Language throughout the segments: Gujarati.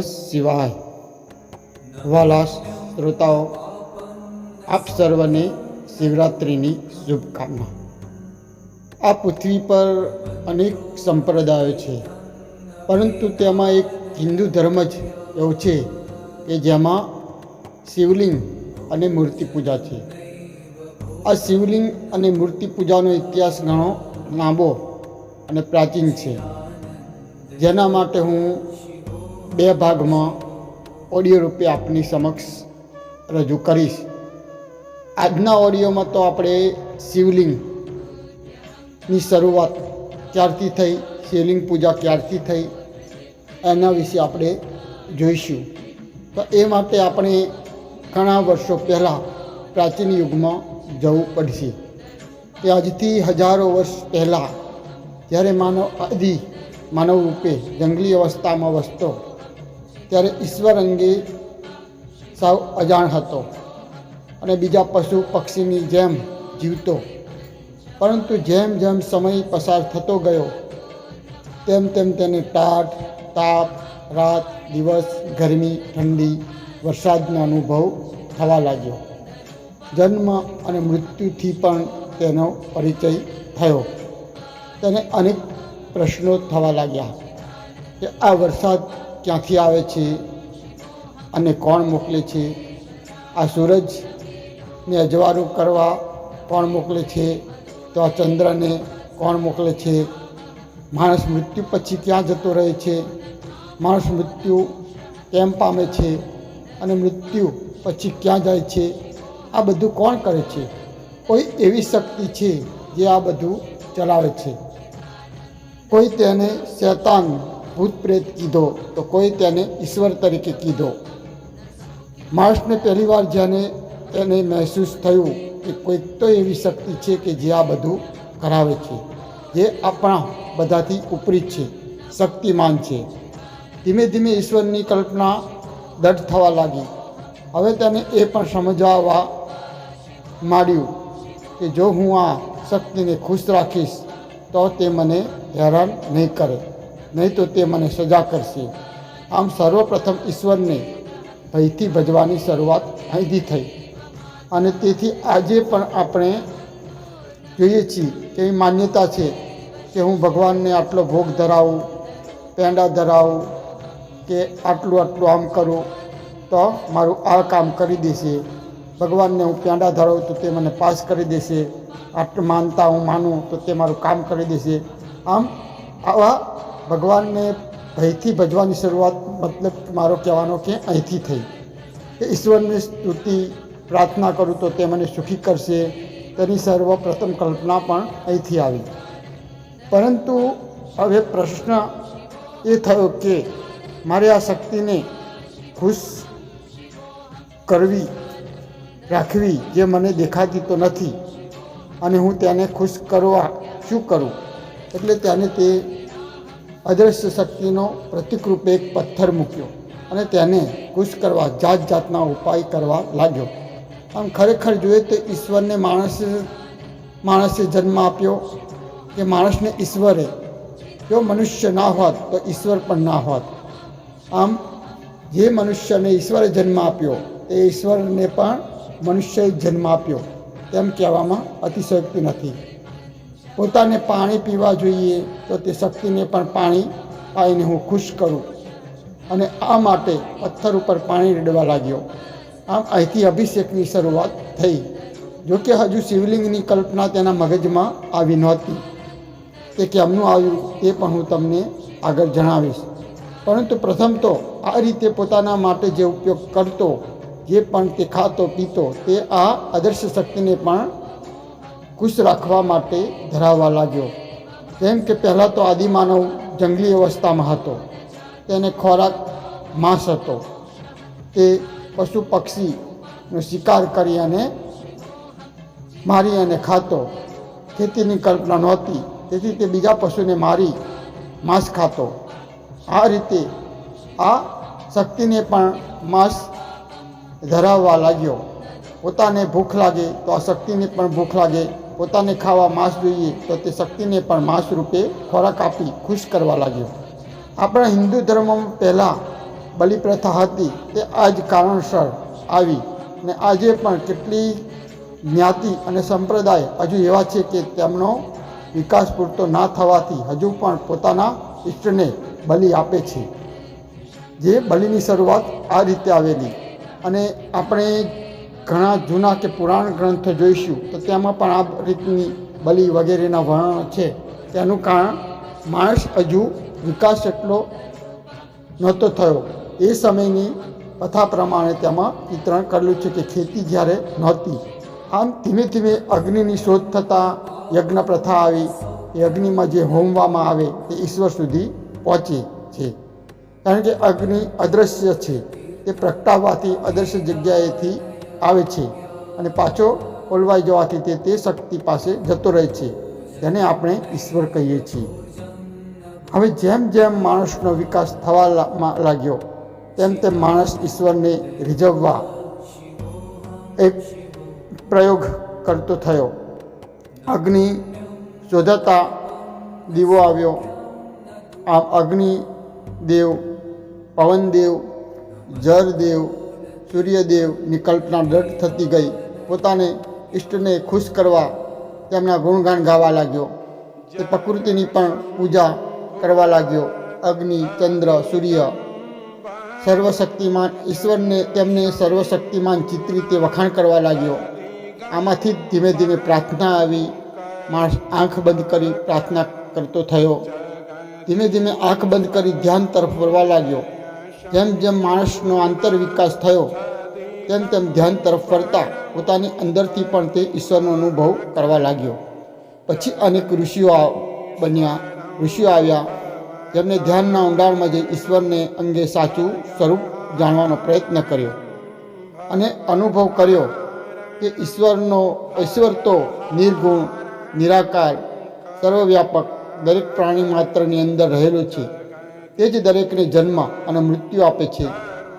શિવાય વાલા શ્રોતાઓ, આપ સર્વને શિવરાત્રિની શુભકામના. આ પૃથ્વી પર અનેક સંપ્રદાયો છે, પરંતુ તેમાં એક હિન્દુ ધર્મ જ એવો છે કે જેમાં શિવલિંગ અને મૂર્તિ પૂજા છે. આ શિવલિંગ અને મૂર્તિ પૂજાનો ઇતિહાસ ઘણો લાંબો અને પ્રાચીન છે. જેના માટે હું બે ભાગમાં ઓડિયો રૂપે આપની સમક્ષ રજૂ કરીશ. આજના ઓડિયોમાં તો આપણે શિવલિંગની શરૂઆત ક્યારથી થઈ, શિવલિંગ પૂજા ક્યારથી થઈ, એના વિશે આપણે જોઈશું. તો એ માટે આપણે ઘણા વર્ષો પહેલાં પ્રાચીન યુગમાં જવું પડશે. કે આજથી હજારો વર્ષ પહેલાં જ્યારે માનવ આદિ માનવ રૂપે જંગલી અવસ્થામાં વસતો ત્યારે ઈશ્વર અંગે સાવ અજાણ હતો અને બીજા પશુ પક્ષીની જેમ જીવતો. પરંતુ જેમ જેમ સમય પસાર થતો ગયો, તેમ તેમ તેને ટાઢ, તાપ, રાત, દિવસ, ગરમી, ઠંડી, વરસાદનો અનુભવ થવા લાગ્યો. જન્મ અને મૃત્યુથી પણ તેનો પરિચય થયો. તેને અનેક પ્રશ્નો થવા લાગ્યા કે આ વરસાદ ક્યાંથી આવે છે અને કોણ મોકલે છે? આ સૂરજને અજવાળું કરવા કોણ મોકલે છે? તો આ ચંદ્રને કોણ મોકલે છે? માણસ મૃત્યુ પછી ક્યાં જતો રહે છે? માણસ મૃત્યુ કેમ પામે છે? અને મૃત્યુ પછી ક્યાં જાય છે? આ બધું કોણ કરે છે? કોઈ એવી શક્તિ છે જે આ બધું ચલાવે છે? કોઈ તેને શૈતાન ભૂત પ્રેત કીધો, તો કોઈ તેને ઈશ્વર તરીકે કીધો. માણસને પહેલીવાર જ્યારે તેને મહેસૂસ થયું કે કોઈક તો એવી શક્તિ છે કે જે આ બધું કરાવે છે, જે આપણા બધાથી ઉપરી છે, શક્તિમાન છે. ધીમે ધીમે ઈશ્વરની કલ્પના દઢ થવા લાગી. હવે તેને એ પણ સમજાવવા માંડ્યું કે જો હું આ શક્તિને ખુશ રાખીશ, તો તે મને હેરાન નહીં કરે. નહીં તો તે મને સજા કરશે. આમ સર્વપ્રથમ ઈશ્વરને ભયથી ભજવાની શરૂઆત અહીંથી થઈ. અને તેથી આજે પણ આપણે જોઈએ છીએ કે એ માન્યતા છે કે હું ભગવાનને આટલો ભોગ ધરાવું, પેંડા ધરાવું, કે આટલું આટલું આમ કરું, તો મારું આ કામ કરી દેશે. ભગવાનને હું પેંડા ધરાવું તો તે મને પાસ કરી દેશે. આટલું માનતા હું માનું તો તે મારું કામ કરી દેશે. આમ આવા ભગવાનને ભયથી ભજવાની શરૂઆત મતલબ મારો કહેવાનો કે અહીંથી થઈ. કે ઈશ્વરની સ્તુતિ, પ્રાર્થના કરું તો તે મને સુખી કરશે. તેની સર્વપ્રથમ કલ્પના પણ અહીંથી આવી. પરંતુ હવે પ્રશ્ન એ થયો કે મારે આ શક્તિને ખુશ કરવી, રાખવી જે મને દેખાતી તો નથી. અને હું તેને ખુશ કરવા શું કરું? એટલે તેને તે અદૃશ્ય શક્તિનો પ્રતિકરૂપે એક પથ્થર મૂક્યો અને તેને ખુશ કરવા જાત જાતના ઉપાય કરવા લાગ્યો. આમ ખરેખર જોઈએ તો ઈશ્વરને માણસે માણસે જન્મ આપ્યો કે માણસને ઈશ્વરે. જો મનુષ્ય ના હોત તો ઈશ્વર પણ ના હોત. આમ જે મનુષ્યને ઈશ્વરે જન્મ આપ્યો તે ઈશ્વરને પણ મનુષ્યએ જન્મ આપ્યો. તેમ કહેવામાં અતિશયોક્તિ નથી. પોતાને પાણી પીવા જોઈએ તો તે શક્તિને પણ પાણી પાઈને હું ખુશ કરું. અને આ માટે પથ્થર ઉપર પાણી રેડવા લાગ્યો. આમ અહીંથી અભિષેકની શરૂઆત થઈ. જોકે હજુ શિવલિંગની કલ્પના તેના મગજમાં આવી નહોતી. તે કેમનું આવ્યું તે પણ હું તમને આગળ જણાવીશ. પરંતુ પ્રથમ તો આ રીતે પોતાના માટે જે ઉપયોગ કરતો, જે પણ તે ખાતો, પીતો, તે આ અદર્શ શક્તિને પણ ખુશ રાખવા માટે ધરાવવા લાગ્યો. કેમ કે પહેલાં તો આદિમાનવ જંગલી અવસ્થામાં હતો. તેને ખોરાક માંસ હતો. તે પશુ પક્ષીનો શિકાર કરી અને મારી અને ખાતો. ખેતીની કલ્પના નહોતી. તેથી તે બીજા પશુને મારી માંસ ખાતો. આ રીતે આ શક્તિને પણ માંસ ધરાવવા લાગ્યો. પોતાને ભૂખ લાગે તો આ શક્તિને પણ ભૂખ લાગે પોતાને ખાવા માંસ જોઈએ તો તે શક્તિને પણ માંસ રૂપે ખોરાક આપી ખુશ કરવા લાગ્યો. આપણા હિન્દુ ધર્મમાં પહેલાં બલિ પ્રથા હતી તે આ જ કારણસર આવી ને આજે પણ કેટલી જ્ઞાતિ અને સંપ્રદાય હજુ એવા છે કે તેમનો વિકાસ પૂરતો ના થવાથી હજુ પણ પોતાના ઈષ્ટને બલિ આપે છે. જે બલિની શરૂઆત આ રીતે આવેલી અને આપણે ઘણા જૂના કે પુરાણ ગ્રંથો જોઈશું, તો તેમાં પણ આ રીતની બલિ વગેરેના વર્ણનો છે. તેનું કારણ, માણસ હજુ વિકાસ એટલો નહોતો થયો. એ સમયની કથા પ્રમાણે તેમાં વિતરણ કરેલું છે કે ખેતી જ્યારે નહોતી. આમ ધીમે ધીમે અગ્નિની શોધ થતાં યજ્ઞ પ્રથા આવી. એ અગ્નિમાં જે હોમવામાં આવે તે ઈશ્વર સુધી પહોંચે છે. કારણ કે અગ્નિ અદૃશ્ય છે. તે પ્રગટાવવાથી અદૃશ્ય જગ્યાએથી આવે છે અને પાછો ઓલવાઈ જવાથી તે તે શક્તિ પાસે જતો રહે છે, જેને આપણે ઈશ્વર કહીએ છીએ. હવે જેમ જેમ માણસનો વિકાસ થવા લાગ્યો, તેમ તેમ માણસ ઈશ્વરને રીઝવવા એક પ્રયોગ કરતો થયો. અગ્નિ શોધાતા દીવો આવ્યો. આ અગ્નિ દેવ, પવનદેવ, જળદેવ સૂર્યદેવની કલ્પના દ્રઢ થતી ગઈ. પોતાને ઈષ્ટને ખુશ કરવા તેમના ગુણગાન ગાવા લાગ્યો. તે પ્રકૃતિની પણ પૂજા કરવા લાગ્યો. અગ્નિ, ચંદ્ર, સૂર્ય સર્વશક્તિમાન, ઈશ્વરને તેમને સર્વશક્તિમાન ચિત્રી તે વખાણ કરવા લાગ્યો. આમાંથી જ ધીમે ધીમે પ્રાર્થના આવી. માણસ આંખ બંધ કરી પ્રાર્થના કરતો થયો. ધીમે ધીમે આંખ બંધ કરી ધ્યાન તરફ વળવા લાગ્યો. જેમ જેમ માણસનો આંતર વિકાસ થયો, તેમ તેમ ધ્યાન તરફ ફરતા પોતાની અંદરથી પણ તે ઈશ્વરનો અનુભવ કરવા લાગ્યો. પછી અનેક ઋષિઓ બન્યા. ઋષિઓ આવ્યા. જેમને ધ્યાનના ઊંડાણમાં જઈ ઈશ્વરને અંગે સાચું સ્વરૂપ જાણવાનો પ્રયત્ન કર્યો અને અનુભવ કર્યો કે ઈશ્વરનો, ઈશ્વર તો નિર્ગુણ, નિરાકાર, સર્વવ્યાપક, દરેક પ્રાણી માત્રની અંદર રહેલો છે. તે જ દરેકને જન્મ અને મૃત્યુ આપે છે.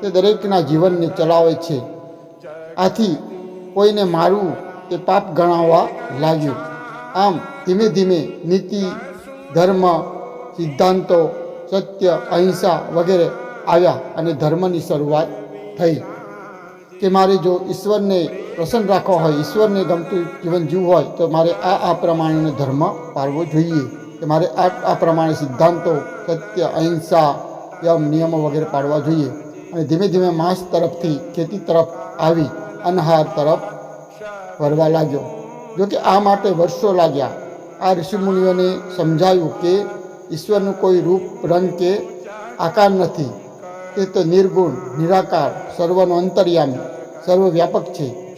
તે દરેકના જીવનને ચલાવે છે. આથી કોઈને મારવું તે પાપ ગણાવવા લાગ્યું. આમ ધીમે ધીમે નીતિ, ધર્મ, સિદ્ધાંતો, સત્ય, અહિંસા વગેરે આવ્યા અને ધર્મની શરૂઆત થઈ. કે મારે જો ઈશ્વરને પ્રસન્ન રાખવા હોય, ઈશ્વરને ગમતું જીવન જીવવું હોય, તો મારે આ આ પ્રમાણેનો ધર્મ પાળવો જોઈએ. કે મારે આ આ પ્રમાણે સિદ્ધાંતો, સત્ય, અહિંસા યમ નિયમો વગેરે પાડવા જોઈએ. અને ધીમે ધીમે માંસ તરફથી ખેતી તરફ આવી, અનહાર તરફ વળવા લાગ્યો. જો કે આ માટે વર્ષો લાગ્યા. આ ઋષિમુનિઓને સમજાયું કે ઈશ્વરનું કોઈ રૂપ, રંગ કે આકાર નથી. તે તો નિર્ગુણ, નિરાકાર, સર્વનો અંતર્યામી, સર્વવ્યાપક છે.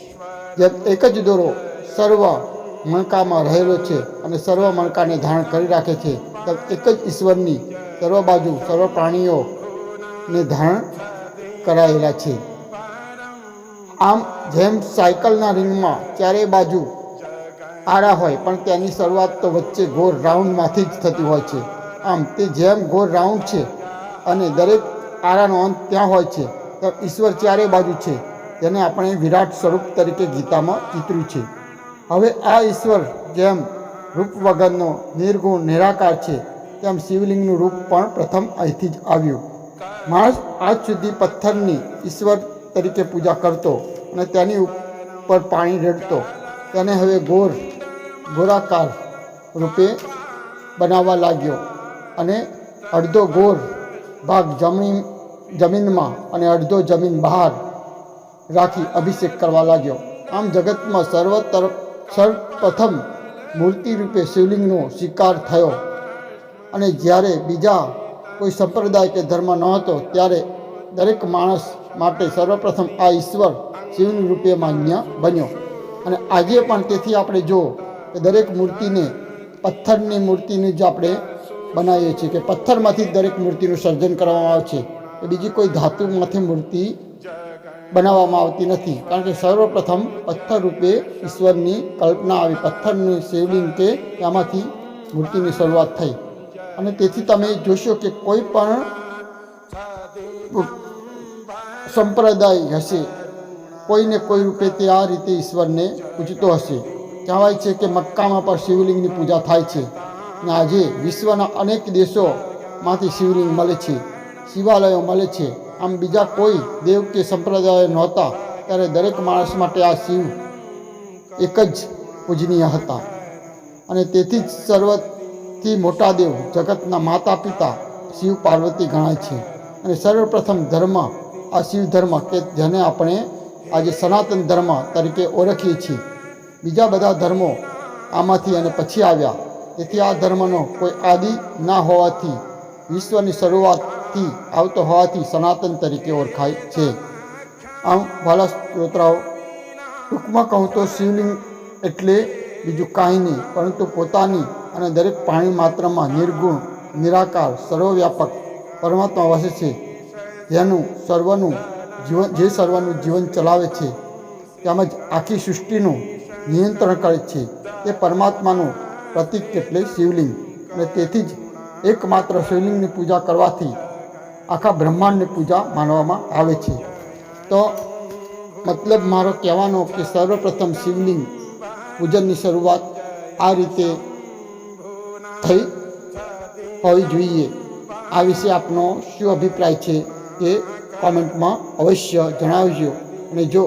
જેમ એક જ દોરો, સર્વ મણકામાં રહેલો છે અને સર્વ મણકાને ધારણ કરી રાખે છે. એક જ ઈશ્વરની સર્વ બાજુ સર્વ પ્રાણીઓને ધારણ કરાયેલા છે. આમ જેમ સાયકલના રિંગમાં ચારે બાજુ આડા હોય, પણ તેની શરૂઆત તો વચ્ચે ગોળ રાઉન્ડમાંથી જ થતી હોય છે. આમ તે જેમ ગોળ રાઉન્ડ છે અને દરેક આરાનો અંત ત્યાં હોય છે તો ઈશ્વર ચારે બાજુ છે તેને આપણે વિરાટ સ્વરૂપ તરીકે ગીતામાં ચિતર્યું છે. હવે આ ઈશ્વર જેમ રૂપ વગરનો નિર્ગુણ, નિરાકાર છે, તેમ શિવલિંગનું રૂપ પણ પ્રથમ અહીંથી જ આવ્યું. માણસ આજ સુધી પથ્થરની ઈશ્વર તરીકે પૂજા કરતો અને તેની ઉપર પાણી રેડતો. તેને હવે ગોળ ગોળાકાર રૂપે બનાવવા લાગ્યો અને અડધો ગોળ ભાગ જમીન, જમીનમાં અને અડધો જમીન બહાર રાખી અભિષેક કરવા લાગ્યો. આમ જગતમાં સર્વ તરફ સર્વપ્રથમ મૂર્તિ રૂપે શિવલિંગનો શિકાર થયો. અને જ્યારે બીજા કોઈ સંપ્રદાય કે ધર્મ ન હતો, ત્યારે દરેક માણસ માટે સર્વપ્રથમ આ ઈશ્વર શિવલિંગ રૂપે માન્ય બન્યો. અને આજે પણ તેથી આપણે જો કે દરેક મૂર્તિને પથ્થરની મૂર્તિની જ આપણે બનાવીએ છીએ કે પથ્થરમાંથી દરેક મૂર્તિનું સર્જન કરવામાં આવે છે. બીજી કોઈ ધાતુમાંથી મૂર્તિ બનાવવામાં આવતી નથી. કારણ કે સર્વપ્રથમ પથ્થર રૂપે ઈશ્વરની કલ્પના આવી. પથ્થરની શિવલિંગ કે એમાંથી મૂર્તિની શરૂઆત થઈ. અને તેથી તમે જોશો કે કોઈ પણ સંપ્રદાય હશે, કોઈને કોઈ રૂપે તે આ રીતે ઈશ્વરને પૂજતો હશે. કહેવાય છે કે મક્કામાં પણ શિવલિંગની પૂજા થાય છે. અને આજે વિશ્વના અનેક દેશોમાંથી શિવલિંગ મળે છે, શિવાલયો મળે છે. આમ બીજા કોઈ દેવ કે સંપ્રદાય નહોતા, ત્યારે દરેક માણસ માટે આ શિવ એક જ પૂજનીય હતા. અને તેથી જ સર્વથી મોટા દેવ જગતના માતા પિતા શિવ પાર્વતી ગણાય છે. અને સર્વપ્રથમ ધર્મ આ શિવ ધર્મ કે જેને આપણે આજે સનાતન ધર્મ તરીકે ઓળખીએ છીએ. બીજા બધા ધર્મો આમાંથી અને પછી આવ્યા. તેથી આ ધર્મનો કોઈ આદિ ના હોવાથી વિશ્વની શરૂઆતથી આવતો હોવાથી સનાતન તરીકે ઓળખાય છે. આમ વાલા શ્રોતાઓ ટૂંકમાં કહું તો શિવલિંગ એટલે બીજું કાંઈ નહીં, પરંતુ પોતાની અને દરેક પાણી માત્રામાં નિર્ગુણ, નિરાકાર, સર્વવ્યાપક પરમાત્મા વસે છે. જેનું સર્વનું જીવન, જે સર્વનું જીવન ચલાવે છે, તેમજ આખી સૃષ્ટિનું નિયંત્રણ કરે છે. તે પરમાત્માનું પ્રતીક એટલે શિવલિંગ. અને તેથી જ એકમાત્ર શિવલિંગની પૂજા કરવાથી આખા બ્રહ્માંડની પૂજા માનવામાં આવે છે. તો મતલબ મારો કહેવાનો કે સર્વપ્રથમ શિવલિંગ પૂજનની શરૂઆત આ રીતે થઈ હોવી જોઈએ. આ વિશે આપનો શું અભિપ્રાય છે એ કોમેન્ટમાં અવશ્ય જણાવજો. અને જો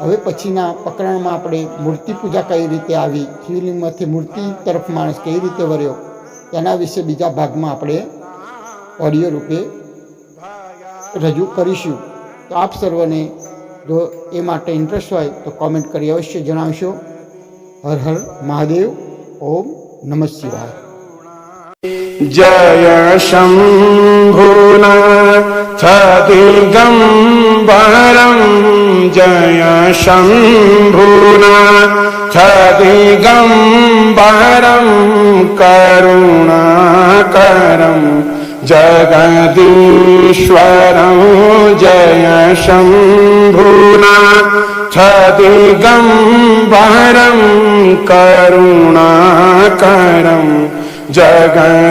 હવે પછીના પ્રકરણમાં આપણે મૂર્તિ પૂજા કઈ રીતે આવી, શિવલિંગમાંથી મૂર્તિ તરફ માણસ કઈ રીતે વર્યો, તેના વિશે બીજા ભાગમાં આપણે ઓડિયો રૂપે રજૂ કરીશું. તો આપ સર્વને જો એ માટે ઇન્ટરેસ્ટ હોય તો કોમેન્ટ કરી અવશ્ય જણાવશો. હર હર મહાદેવ. ઓમ નમઃ શિવાય. જય શંભુનાથદુર્ગમ ભરમ જય શંભુનાથદુર્ગમ કરુણા કરમ. जगदीश्वरं जय शम्भुनाथ दिगम्बरं करुणाकरं जगत्